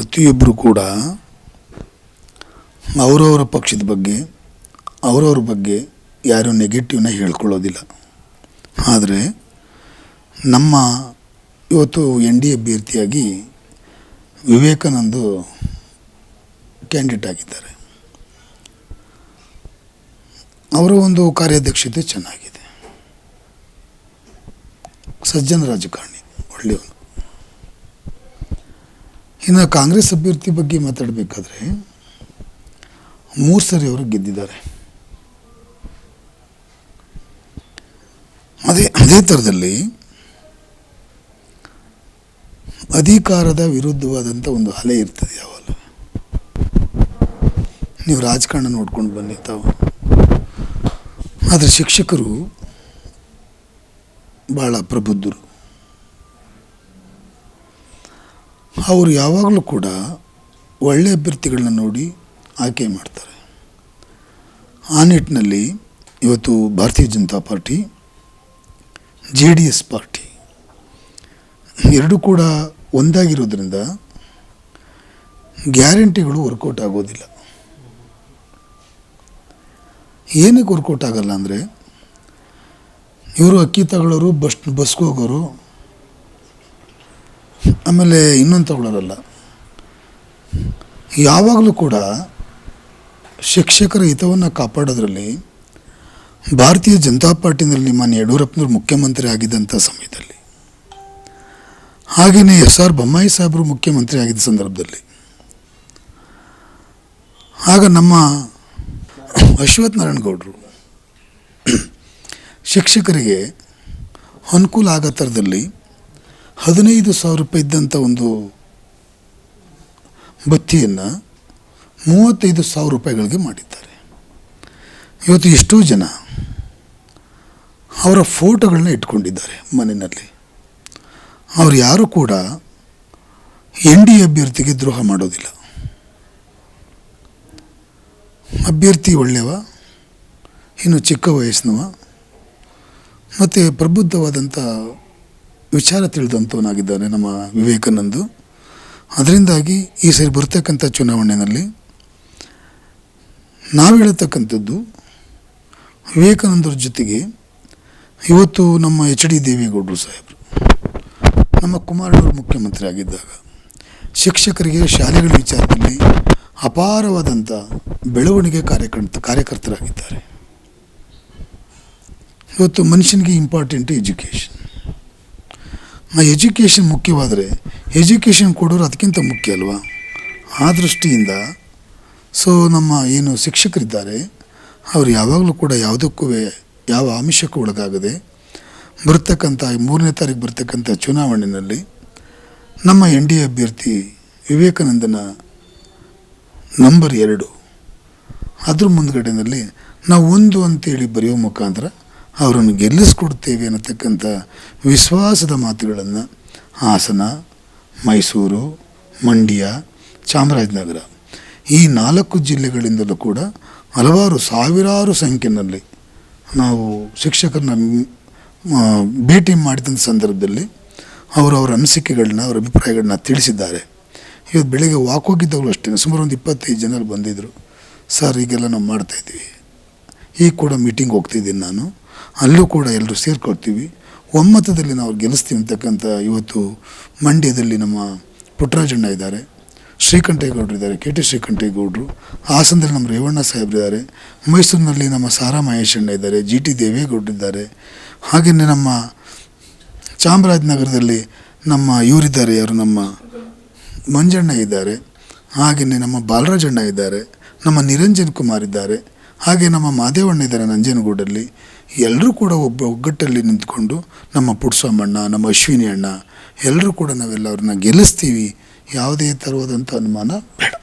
ಪ್ರತಿಯೊಬ್ಬರು ಕೂಡ ಅವರವರ ಪಕ್ಷದ ಬಗ್ಗೆ, ಅವರವ್ರ ಬಗ್ಗೆ ಯಾರೂ ನೆಗೆಟಿವ್ನ ಹೇಳ್ಕೊಳ್ಳೋದಿಲ್ಲ. ಆದರೆ ನಮ್ಮ ಇವತ್ತು ಎನ್ ಡಿ ಅಭ್ಯರ್ಥಿಯಾಗಿ ವಿವೇಕಾನಂದು ಕ್ಯಾಂಡಿಡೇಟ್ ಆಗಿದ್ದಾರೆ. ಅವರ ಒಂದು ಕಾರ್ಯಾಧ್ಯಕ್ಷತೆ ಚೆನ್ನಾಗಿದೆ. ಸಜ್ಜನ ರಾಜಕಾರಣಿ, ಒಳ್ಳೆಯವನು. ಇನ್ನು ಕಾಂಗ್ರೆಸ್ ಅಭ್ಯರ್ಥಿ ಬಗ್ಗೆ ಮಾತಾಡಬೇಕಾದ್ರೆ ಮೂರು ಸರಿ ಅವರು ಗೆದ್ದಿದ್ದಾರೆ. ಅದೇ ಅದೇ ಥರದಲ್ಲಿ ಅಧಿಕಾರದ ವಿರುದ್ಧವಾದಂಥ ಒಂದು ಅಲೆ ಇರ್ತದೆ ಯಾವಾಗಲೂ ನೀವು ರಾಜಕಾರಣ ನೋಡ್ಕೊಂಡು ಬನ್ನಿ ತಾವು. ಆದರೆ ಶಿಕ್ಷಕರು ಭಾಳ ಪ್ರಬುದ್ಧರು. ಅವರು ಯಾವಾಗಲೂ ಕೂಡ ಒಳ್ಳೆಯ ಅಭ್ಯರ್ಥಿಗಳನ್ನ ನೋಡಿ ಆಯ್ಕೆ ಮಾಡ್ತಾರೆ. ಆ ನಿಟ್ಟಿನಲ್ಲಿ ಇವತ್ತು Bharatiya Janata party, J D S party ಎರಡೂ ಕೂಡ ಒಂದಾಗಿರೋದ್ರಿಂದ ಗ್ಯಾರಂಟಿಗಳು ವರ್ಕೌಟ್ ಆಗೋದಿಲ್ಲ. ಏನಕ್ಕೆ ವರ್ಕೌಟ್ ಆಗಲ್ಲ ಅಂದರೆ ಇವರು ಅಕ್ಕಿ ತಗೊಳ್ಳೋರು, ಬಸ್ ಬಸ್ಗೆ ಹೋಗೋರು ಆಮೇಲೆ ಇನ್ನೊಂದು ತಗೊಳ್ಳೋದಲ್ಲ ಯಾವಾಗಲೂ ಕೂಡ ಶಿಕ್ಷಕರ ಹಿತವನ್ನು ಕಾಪಾಡೋದ್ರಲ್ಲಿ ಭಾರತೀಯ ಜನತಾ ಪಾರ್ಟಿನಲ್ಲಿ ಮಾನ್ಯ ಯಡಿಯೂರಪ್ಪನವರು ಮುಖ್ಯಮಂತ್ರಿ ಆಗಿದ್ದಂಥ ಸಮಯದಲ್ಲಿ, ಹಾಗೆಯೇ ಎಸ್ ಆರ್ ಬೊಮ್ಮಾಯಿ ಸಾಹೇಬರು ಮುಖ್ಯಮಂತ್ರಿ ಆಗಿದ್ದ ಸಂದರ್ಭದಲ್ಲಿ, ಆಗ ನಮ್ಮ ಅಶ್ವಥ್ ನಾರಾಯಣ ಗೌಡರು ಶಿಕ್ಷಕರಿಗೆ ಅನುಕೂಲ ಆಗೋ ಥರದಲ್ಲಿ ಹದಿನೈದು ಸಾವಿರ ರೂಪಾಯಿ ಇದ್ದಂಥ ಒಂದು ಬತ್ತಿಯನ್ನು ಮೂವತ್ತೈದು ಸಾವಿರ ರೂಪಾಯಿಗಳಿಗೆ ಮಾಡಿದ್ದಾರೆ. ಇವತ್ತು ಎಷ್ಟೋ ಜನ ಅವರ ಫೋಟೋಗಳನ್ನ ಇಟ್ಕೊಂಡಿದ್ದಾರೆ ಮನೆಯಲ್ಲಿ. ಅವರು ಯಾರು ಕೂಡ ಎನ್ ಡಿ ಅಭ್ಯರ್ಥಿಗೆ ದ್ರೋಹ ಮಾಡೋದಿಲ್ಲ. ಅಭ್ಯರ್ಥಿ ಒಳ್ಳೆಯವ ಇನ್ನು ಚಿಕ್ಕ ವಯಸ್ಸಿನವ, ಮತ್ತು ಪ್ರಬುದ್ಧವಾದಂಥ ವಿಚಾರ ತಿಳಿದಂಥವನಾಗಿದ್ದಾನೆ ನಮ್ಮ ವಿವೇಕಾನಂದು. ಅದರಿಂದಾಗಿ ಈ ಸರಿ ಬರ್ತಕ್ಕಂಥ ಚುನಾವಣೆಯಲ್ಲಿ ನಾವು ಹೇಳತಕ್ಕಂಥದ್ದು ವಿವೇಕಾನಂದರ ಜೊತೆಗೆ ಇವತ್ತು ನಮ್ಮ ಎಚ್ ಡಿ ದೇವೇಗೌಡರು ಸಾಹೇಬರು. ನಮ್ಮ ಕುಮಾರಣ್ಣವರು ಮುಖ್ಯಮಂತ್ರಿ ಆಗಿದ್ದಾಗ ಶಿಕ್ಷಕರಿಗೆ ಶಾಲೆಗಳ ವಿಚಾರದಲ್ಲಿ ಅಪಾರವಾದಂಥ ಬೆಳವಣಿಗೆ ಕಾರ್ಯಕರ್ತ ಕಾರ್ಯಕರ್ತರಾಗಿದ್ದಾರೆ. ಇವತ್ತು ಮನುಷ್ಯನಿಗೆ ಇಂಪಾರ್ಟೆಂಟ್ ಎಜುಕೇಷನ್ ಆ ಎಜುಕೇಷನ್ ಮುಖ್ಯವಾದರೆ ಎಜುಕೇಷನ್ ಕೊಡೋರು ಅದಕ್ಕಿಂತ ಮುಖ್ಯ ಅಲ್ವಾ? ಆ ದೃಷ್ಟಿಯಿಂದ ಸೊ ನಮ್ಮ ಏನು ಶಿಕ್ಷಕರಿದ್ದಾರೆ, ಅವರು ಯಾವಾಗಲೂ ಕೂಡ ಯಾವುದಕ್ಕೂ ಯಾವ ಆಮಿಷಕ್ಕೂ ಒಳಗಾಗದೆ ಬರ್ತಕ್ಕಂಥ ಮೂರನೇ ತಾರೀಕು ಬರ್ತಕ್ಕಂಥ ಚುನಾವಣೆಯಲ್ಲಿ ನಮ್ಮ ಎನ್ ಡಿ ಅಭ್ಯರ್ಥಿ ವಿವೇಕಾನಂದನ ನಂಬರ್ ಎರಡು. ಅದ್ರ ಮುಂದ್ಗಡೆಯಲ್ಲಿ ನಾವು ಒಂದು ಅಂತೇಳಿ ಬರೆಯೋ ಮುಖಾಂತರ ಅವರನ್ನು ಗೆಲ್ಲಿಸ್ಕೊಡ್ತೇವೆ ಅನ್ನತಕ್ಕಂಥ ವಿಶ್ವಾಸದ ಮಾತುಗಳನ್ನು ಹಾಸನ, ಮೈಸೂರು, ಮಂಡ್ಯ, ಚಾಮರಾಜನಗರ ಈ ನಾಲ್ಕು ಜಿಲ್ಲೆಗಳಿಂದಲೂ ಕೂಡ ಹಲವಾರು ಸಾವಿರಾರು ಸಂಖ್ಯೆಯಲ್ಲಿ ನಾವು ಶಿಕ್ಷಕರನ್ನ ಭೇಟಿ ಮಾಡಿದಂಥ ಸಂದರ್ಭದಲ್ಲಿ ಅವರವರ ಅನಿಸಿಕೆಗಳನ್ನ, ಅವರ ಅಭಿಪ್ರಾಯಗಳನ್ನ ತಿಳಿಸಿದ್ದಾರೆ. ಇವತ್ತು ಬೆಳಗ್ಗೆ ವಾಕ್ ಹೋಗಿದ್ದವರು ಅಷ್ಟೇ ಸುಮಾರು ಒಂದು ಇಪ್ಪತ್ತೈದು ಜನರು ಬಂದಿದ್ದರು ಸರ್, ಈಗೆಲ್ಲ ನಾವು ಮಾಡ್ತಾಯಿದ್ದೀವಿ ಈಗ ಕೂಡ ಮೀಟಿಂಗ್ ಹೋಗ್ತಿದ್ದೀನಿ ನಾನು. ಅಲ್ಲೂ ಕೂಡ ಎಲ್ಲರೂ ಸೇರ್ಕೊಳ್ತೀವಿ. ಒಮ್ಮತದಲ್ಲಿ ನಾವು ಗೆಲ್ಲಿಸ್ತೀವಿ ಅಂತಕ್ಕಂಥ ಇವತ್ತು ಮಂಡ್ಯದಲ್ಲಿ ನಮ್ಮ ಪುಟ್ಟರಾಜಣ್ಣ ಇದ್ದಾರೆ. ಶ್ರೀಕಂಠೇಗೌಡರು ಇದ್ದಾರೆ, ಕೆ ಟಿ ಶ್ರೀಕಂಠೇಗೌಡರು. ಹಾಸನದಲ್ಲಿ ನಮ್ಮ ರೇವಣ್ಣ ಸಾಹೇಬ್ರಿದ್ದಾರೆ ಮೈಸೂರಿನಲ್ಲಿ ನಮ್ಮ ಸಾರಾ ಮಹೇಶಣ್ಣ ಇದ್ದಾರೆ, ಜಿ ಟಿ ದೇವೇಗೌಡರು ಇದ್ದಾರೆ. ಹಾಗೆಯೇ ನಮ್ಮ ಚಾಮರಾಜನಗರದಲ್ಲಿ ನಮ್ಮ ಇವರಿದ್ದಾರೆ, ಯಾರು ನಮ್ಮ ಮಂಜಣ್ಣ ಇದ್ದಾರೆ. ಹಾಗೆಯೇ ನಮ್ಮ ಬಾಲರಾಜಣ್ಣ ಇದ್ದಾರೆ, ನಮ್ಮ ನಿರಂಜನ್ ಕುಮಾರ್ ಇದ್ದಾರೆ. ಹಾಗೆ ನಮ್ಮ ಮಾದೇವಣ್ಣ ಇದ್ದಾರೆ ನಂಜನಗೂಡಲ್ಲಿ. ಎಲ್ಲರೂ ಕೂಡ ಒಬ್ಬ ಒಗ್ಗಟ್ಟಲ್ಲಿ ನಿಂತ್ಕೊಂಡು ನಮ್ಮ ಪುಟ್ಸ್ವಾಮಣ್ಣ ನಮ್ಮ ಅಶ್ವಿನಿ ಅಣ್ಣ ಎಲ್ಲರೂ ಕೂಡ ನಾವೆಲ್ಲ ಅವ್ರನ್ನ ಗೆಲ್ಲಿಸ್ತೀವಿ. ಯಾವುದೇ ಥರವಾದಂಥ ಅನುಮಾನ ಬೇಡ.